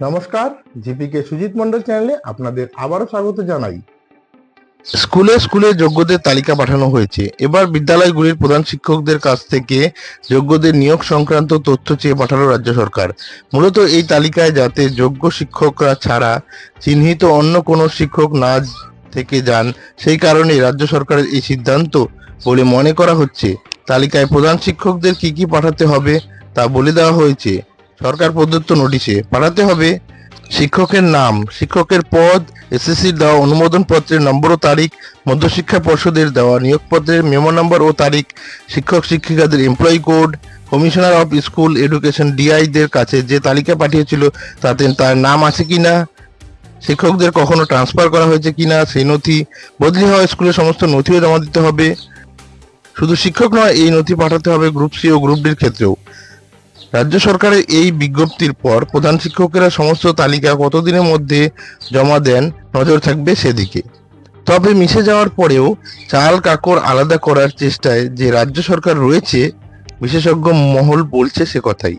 নমস্কার, জিপিকে সুজিত মন্ডল চ্যানেলে আপনাদের আবারও স্বাগত জানাই। স্কুলে স্কুলে যোগ্যদের তালিকা পাঠানো হয়েছে। এবার বিদ্যালয়গুলির প্রধান শিক্ষকদের কাছ থেকে যোগ্যদের নিয়োগ সংক্রান্ত তথ্য চেয়ে পাঠালো রাজ্য সরকার। মূলত এই তালিকায় যাতে যোগ্য শিক্ষকরা ছাড়া চিহ্নিত অন্য কোনো শিক্ষক না থেকে যান, সেই কারণে রাজ্য সরকারের এই সিদ্ধান্ত বলে মনে করা হচ্ছে। তালিকায় প্রধান শিক্ষকদের কি কি পাঠাতে হবে তা বলে দেওয়া হয়েছে। সরকার প্রদত্ত নোটিশে পাঠাতে হবে শিক্ষকের নাম, শিক্ষকের পদ এসএসসির দেওয়া অনুমোদন পত্রের নম্বর ও তারিখ, মধ্যশিক্ষা পর্ষদের দেওয়া নিয়োগপত্রের মেমো নম্বর ও তারিখ, শিক্ষক, শিক্ষিকাদের employee code commissioner of school education ডিআইদের কাছে যে তালিকা পাঠিয়েছিল তাতে তার নাম আছে কি না শিক্ষকদের কখনো ট্রান্সফার করা হয়েছে কি না সেই নথি, বদলি হওয়া স্কুলের সমস্ত নথিও জমা দিতে হবে। শুধু শিক্ষক নয়, এই নথি পাঠাতে হবে গ্রুপ সি ও গ্রুপ ডির ক্ষেত্রেও। রাজ্য সরকারের এই বিজ্ঞপ্তির পর প্রধান শিক্ষকেরা সমস্ত তালিকা কতদিনের মধ্যে জমা দেন নজর থাকবে সেদিকে। তবে মিশে যাওয়ার পরেও চাল কাকর আলাদা করার চেষ্টায় যে রাজ্য সরকার রয়েছে, বিশেষজ্ঞ মহল বলছে সে কথাই।